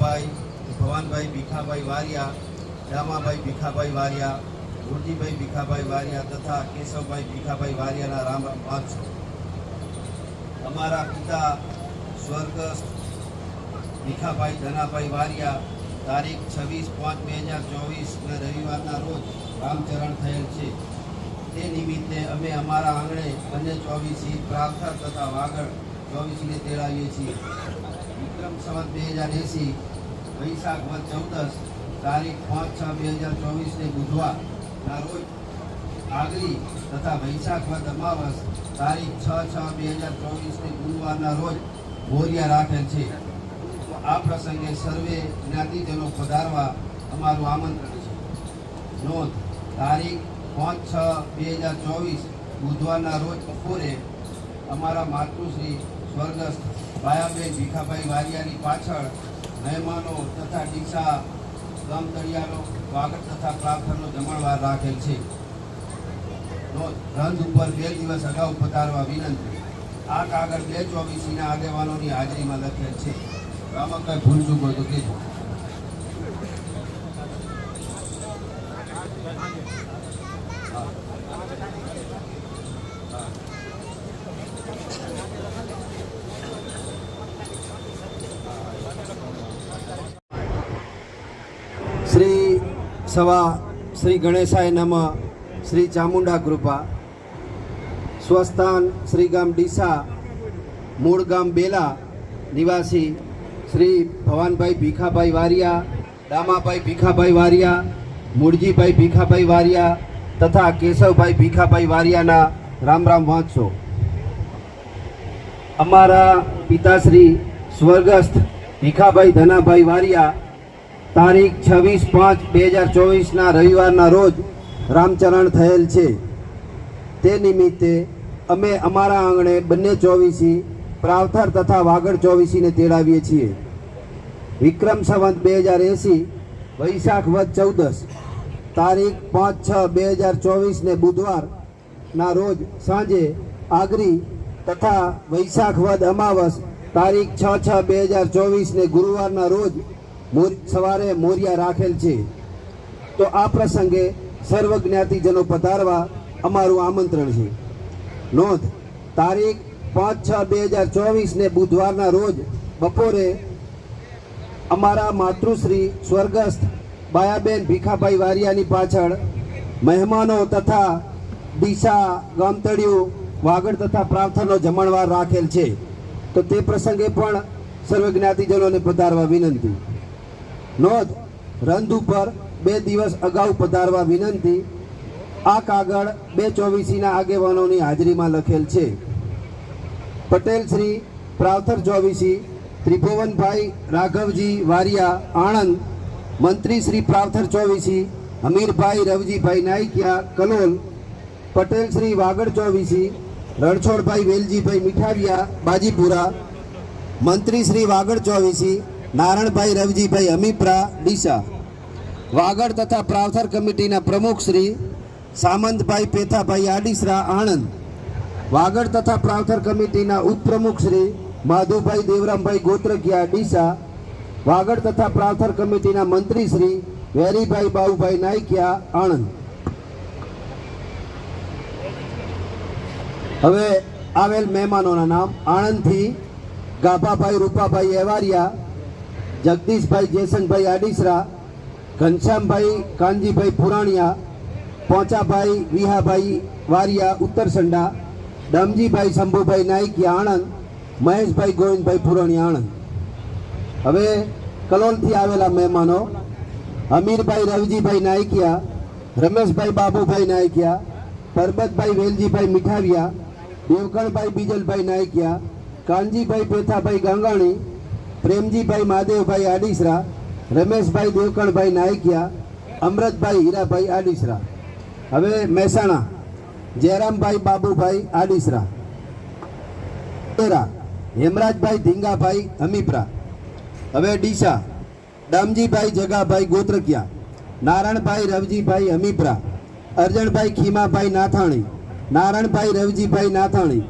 ભાઈ ભવાનભાઈ વારિયા, રામાભાઈ ભીખાભાઈ વારિયા ગુરજીભાઈ ભીખાભાઈ વારિયા તથા કેશવભાઈ ભીખાભાઈ વારિયાના રામ રામ પાંચસો અમારા પિતા સ્વર્ગસ્થ ભીખાભાઈ ધનાભાઈ વારિયા તારીખ છવ્વીસ પાંચ બે હજાર ચોવીસના રવિવારના રોજ રામચરણ થયેલ છે. તે નિમિત્તે અમે અમારા આંગણે બંને ચોવીસી પ્રાર્થના તથા વાગડ ચોવીસીને તેડાવીએ છીએ. વિક્રમ સંવત બે હજાર એંસી, વૈશાખ વધ ચૌદસ તારીખ પાંચ છ બે હજાર ચોવીસને બુધવારના રોજ આગલી તથા વૈશાખ વધ અમાવસ તારીખ છ છ બે હજાર ચોવીસને ગુરુવારના રોજ મોરિયા રાખેલ છે. આ પ્રસંગે સર્વે જ્ઞાતિજનો પધારવા અમારું આમંત્રણ છે. નોંધ, તારીખ પાંચ છ બે હજાર ચોવીસ બુધવારના રોજ બપોરે અમારા માતૃશ્રી સ્વર્ગસ્થ ભાયાબેન ભીખાભાઈ વારિયાની પાછળ મહેમાનો તથા ડીસા ગામ તળિયાનો સ્વાગત તથા પ્રાર્થનાનો જમણવાર રાખેલ છે. રંજ ઉપર બે દિવસ અગાઉ પધારવા વિનંતી. આ કાગળ બે ચોવીસીના આગેવાનોની હાજરીમાં લખેલ છે. આમાં કઈ ભૂલ ચૂક હોય તો કહેજો શ્રી સવા શ્રી ગણેશાય નમ, શ્રી ચામુંડા કૃપા, સ્વસ્થાન શ્રી ગામ ડીસા, મૂળ ગામ બેલા, નિવાસી શ્રી ભવાનભાઈ ભીખાભાઈ વારિયા, દામાભાઈ ભીખાભાઈ વારિયા, મૂળજીભાઈ ભીખાભાઈ વારિયા તથા કેશવભાઈ ભીખાભાઈ વારિયાના રામ રામ વાંચશો અમારા પિતાશ્રી સ્વર્ગસ્થ ભીખાભાઈ ધનાભાઈ વારિયા તારીખ છવ્વીસ પાંચ બે હજાર ચોવીસના રવિવારના રોજ રામચરણ થયેલ છે. તે નિમિત્તે અમે અમારા આંગણે બંને ચોવીસી, પ્રાવથર તથા વાગડ ચોવીસીને તેડાવીએ છીએ. વિક્રમ સંવંત બે હજાર એંસી, વૈશાખ વધ ચૌદસ, તારીખ પાંચ છ બે હજાર ચોવીસને બુધવારના રોજ સાંજે આગરી તથા વૈશાખ વદ અમાવસ, તારીખ છ છ બે હજાર ચોવીસને ગુરુવારના રોજ સવારે મોરિયા રાખેલ છે. તો આ પ્રસંગે સર્વ જ્ઞાતિજનો પધારવા અમારું આમંત્રણ છે. નોંધ, તારીખ પાંચ છ બે હજાર ચોવીસને બુધવારના રોજ બપોરે અમારા માતૃશ્રી સ્વર્ગસ્થ બાયાબેન ભીખાભાઈ વારિયાની પાછળ મહેમાનો તથા ડીસા ગામતળિયું વાગડ તથા પ્રાર્થનો જમણવાર રાખેલ છે. તો તે પ્રસંગે પણ સર્વ જ્ઞાતિજનોને પધારવા વિનંતી. નોંધ, રંધ ઉપર બે દિવસ અગાઉ પધારવા વિનંતી. આ કાગળ બે ચોવીસીના આગેવાનોની હાજરીમાં લખેલ છે. પટેલ શ્રી પ્રાવથર ચોવીસી, ત્રિભુવનભાઈ રાઘવજી વારિયા, આણંદ, મંત્રી શ્રી પ્રાવથર ચોવીસી હમીરભાઈ રવજીભાઈ નાઈકિયા કલોલ, પટેલ શ્રી વાગડ ચોવીસી, રણછોડભાઈ વેલજીભાઈ મીઠાવિયા, બાજીપુરા, મંત્રી શ્રી વાગડ ચોવીસી નારણભાઈ, રવજીભાઈ, અમીપરા, ડીસા. વાગડ તથા પ્રાવથર કમિટીના પ્રમુખ શ્રી સામંતભાઈ પેથાભાઈ આડીસરા, આણંદ. વાગડ તથા પ્રાવથર કમિટીના ઉપપ્રમુખ શ્રી માધુભાઈ દેવરામભાઈ ગોત્રકિયા, ડીસા. વાગડ તથા પ્રાવથર કમિટીના મંત્રી શ્રી વેરીભાઈ બાઉભાઈ નાયકિયા, આણંદ. હવે આવેલ મહેમાનોના નામ આણંદથી ગાભાભાઈ, રૂપાભાઈ એવારિયા જગદીશભાઈ જેસનભાઈ આડીસરા ઘનશ્યામભાઈ કાનજીભાઈ પુરાણિયા પોચાભાઈ વિહાભાઈ વારિયા ઉત્તરસંડા દમજીભાઈ શંભુભાઈ નાઈકિયા આણંદ મહેશભાઈ ગોવિંદભાઈ પુરાણિયા આણંદ હવે કલોલથી આવેલા મહેમાનો, અમીરભાઈ, રવજીભાઈ નાયકિયા, રમેશભાઈ, બાબુભાઈ નાયકિયા, પરબતભાઈ, વેલજીભાઈ મીઠાવિયા દેવકણભાઈ બીજલભાઈ નાયકિયા, કાનજીભાઈ, પેથાભાઈ ગાંગાણી પ્રેમજીભાઈ મહાદેવભાઈ આડીસરા, રમેશભાઈ દેવકણભાઈ નાયકિયા, અમૃતભાઈ હીરાભાઈ આડીસરા. હવે મહેસાણા, જયરામભાઈ બાબુભાઈ આડીસરા. તેરા હેમરાજભાઈ ધીંગાભાઈ હમીપરા હવે ડીસા દામજીભાઈ જગાભાઈ ગોત્રકિયા. નારાયણભાઈ રવજીભાઈ હમીપરા અરજણભાઈ ખીમાભાઈ નાથાણી. નારાયણભાઈ રવજીભાઈ નાથાણી.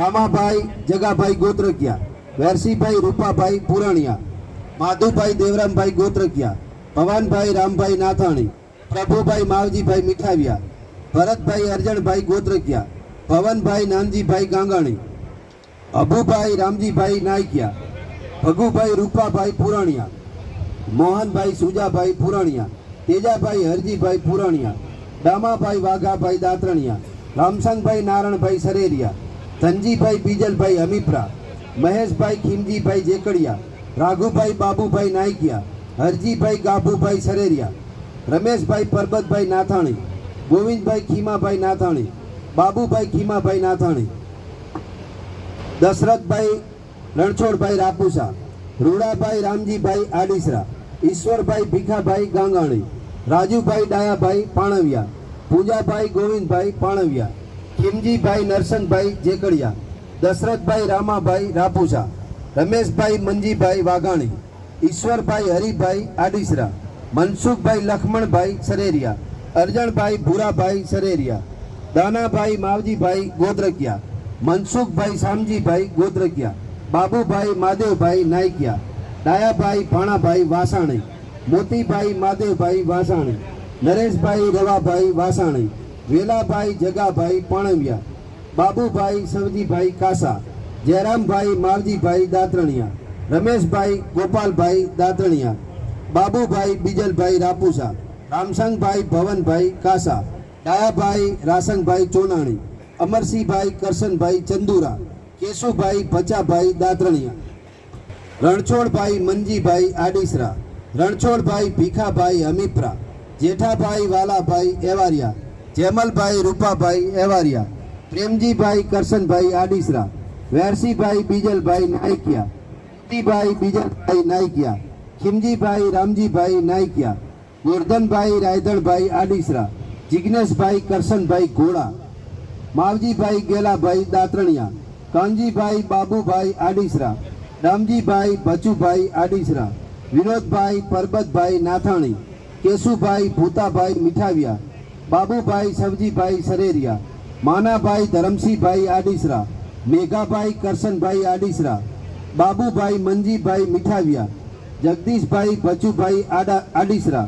રામાભાઈ જગાભાઈ ગોત્રકિયા. વેરસીભાઈ રૂપાભાઈ પુરાણિયા, માધુભાઈ દેવરામભાઈ ગોત્રકિયા, ભવાનભાઈ રામભાઈ નાથાણી, પ્રભુભાઈ માવજીભાઈ મીઠાવિયા, ભરતભાઈ અરજણભાઈ ગોત્રકિયા, ભવનભાઈ નાનજીભાઈ ગાંગાણી, અભુભાઈ રામજીભાઈ નાયકિયા, ભગુભાઈ રૂપાભાઈ પુરાણિયા, મોહનભાઈ સુજાભાઈ પુરાણિયા, તેજાભાઈ હરજીભાઈ પુરાણિયા, દામાભાઈ વાઘાભાઈ દાતરણિયા, રામસંગભાઈ નારણભાઈ સરેરિયા, ધનજીભાઈ બીજલભાઈ હમીપરા મહેશભાઈ ખીમજીભાઈ જેકડિયા, રાઘુભાઈ બાબુભાઈ નાયકિયા, હરજીભાઈ ગાભુભાઈ સરેરિયા, રમેશભાઈ પરબતભાઈ નાથાણી, ગોવિંદભાઈ ખીમાભાઈ નાથાણી, બાબુભાઈ ખીમાભાઈ નાથાણી, દશરથભાઈ રણછોડભાઈ રાપુસા, રૂડાભાઈ રામજીભાઈ આડીસરા, ઈશ્વરભાઈ ભીખાભાઈ ગાંગાણી, રાજુભાઈ ડાયાભાઈ પાણવિયા, પૂજાભાઈ ગોવિંદભાઈ પાણવિયા, ખીમજીભાઈ નરસંગભાઈ જેકડિયા દશરથભાઈ, રામાભાઈ રાપુસા રમેશભાઈ, મંજીભાઈ, વાઘાણી, ઈશ્વરભાઈ, હરિભાઈ, આડીસરા, મનસુખભાઈ, લખમણભાઈ, સરેરિયા, અરજણભાઈ, ભૂરાભાઈ, સરેરિયા, દાનાભાઈ, માવજીભાઈ, ગોદ્રકિયા, મનસુખભાઈ, શામજીભાઈ, ગોદ્રકિયા, બાબુભાઈ, માદેવભાઈ, નાયકિયા, ડાયાભાઈ, ભાણાભાઈ, વાસાણી, મોતીભાઈ, માદેવભાઈ, વાસાણી, નરેશભાઈ, રવાભાઈ, વાસાણી, વેલાભાઈ, જગાભાઈ, પાણવિયા બાબુભાઈ, સવજીભાઈ કાસા, જયરામભાઈ, માવજીભાઈ દાતરણિયા, રમેશભાઈ, ગોપાલભાઈ દાતરણિયા, બાબુભાઈ, બીજલભાઈ રાપુસા, રામસંગભાઈ, ભવનભાઈ કાસા, ડાયાભાઈ, રાસંગભાઈ ચોનાણી, અમરસિંહભાઈ, કરશનભાઈ ચંદુરા, કેશુભાઈ, ભચાભાઈ દાતરણિયા, રણછોડભાઈ મંજીભાઈ આડીસરા, રણછોડભાઈ, ભીખાભાઈ હમીપરા, જેઠાભાઈ વાલાભાઈ એવારિયા, જેમલભાઈ રૂપાભાઈ એવારિયા પ્રેમજીભાઈ કરશનભાઈ આડીસરા, વેરસીભાઈ બીજલભાઈ નાયકિયા, મોતીભાઈ બીજલભાઈ નાયકિયા, ખીમજીભાઈ રામજીભાઈ નાયકિયા, ગોરધનભાઈ રાયધણભાઈ આડીસરા જિજ્ઞેશભાઈ કરશનભાઈ ઘોડા, માવજીભાઈ ગેલાભાઈ દાતરણિયા, કાનજીભાઈ બાબુભાઈ આડીસરા, રામજીભાઈ ભચુભાઈ આડીસરા, વિનોદભાઈ પરબતભાઈ નાથાણી, કેશુભાઈ ભૂતાભાઈ મીઠાવિયા, બાબુભાઈ સવજીભાઈ સરેરિયા માનાભાઈ, ધરમસિંહભાઈ આડીસરા, મેઘાભાઈ, કરશનભાઈ આડીસરા, બાબુભાઈ, મંજીભાઈ મીઠાવિયા, જગદીશભાઈ ભચુભાઈ આડા, આડીસરા,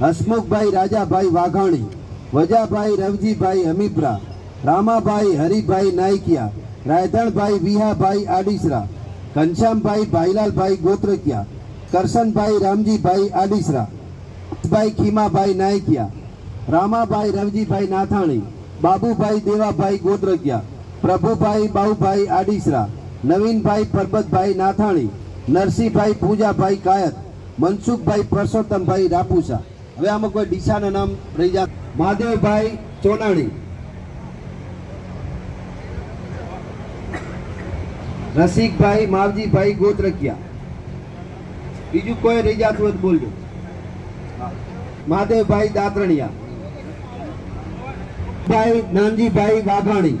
હસમુખભાઈ, રાજાભાઈ વાઘાણી, વજાભાઈ, રવજીભાઈ હમીપરા, રામાભાઈ, હરિભાઈ નાયકિયા રાયધણભાઈ વિહાભાઈ આડીસરા, ઘનશ્યામભાઈ, ભાઈલાલભાઈ ગોત્રકિયા, કરશનભાઈ, રામજીભાઈ આડીસરા ભાઈ ખીમાભાઈ નાયકિયા, રામાભાઈ, રવજીભાઈ નાથાણી બાબુભાઈ દેવાભાઈ ગોદરગિયા પ્રભુભાઈ બાઉભાઈ આડીસરા, નવીનભાઈ પરબતભાઈ નાથાણી, નરસિંહભાઈ પૂજાભાઈ કાયત, મનસુખભાઈ પરસોત્તમભાઈ રાપુસા. હવે આમાં કોઈ ડીસાના નામ રહી જા મહાદેવભાઈ ચોનાણી. રસિકભાઈ માવજીભાઈ ગોત્રકિયા બીજું કોઈ રહી જાતું હોય બોલજો. મહાદેવભાઈ દાતરણિયા. ભાઈ નાનજીભાઈ વાઘાણી.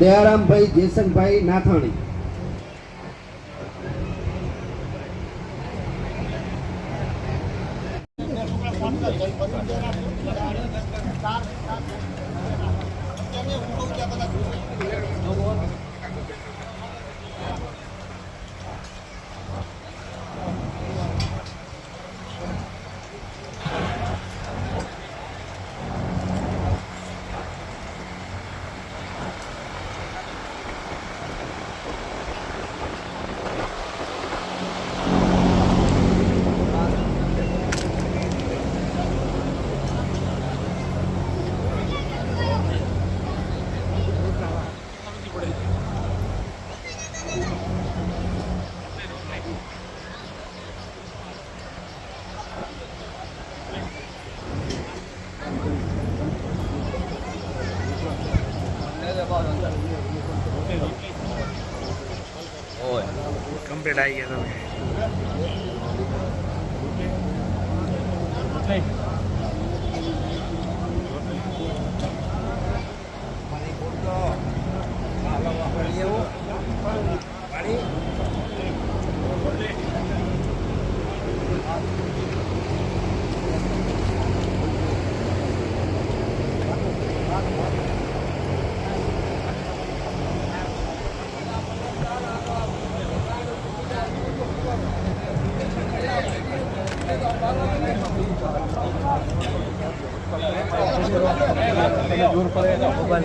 દયારામભાઈ જેસનભાઈ નાથાણી. કમ્પ્લીટ આવી ગયા તમે.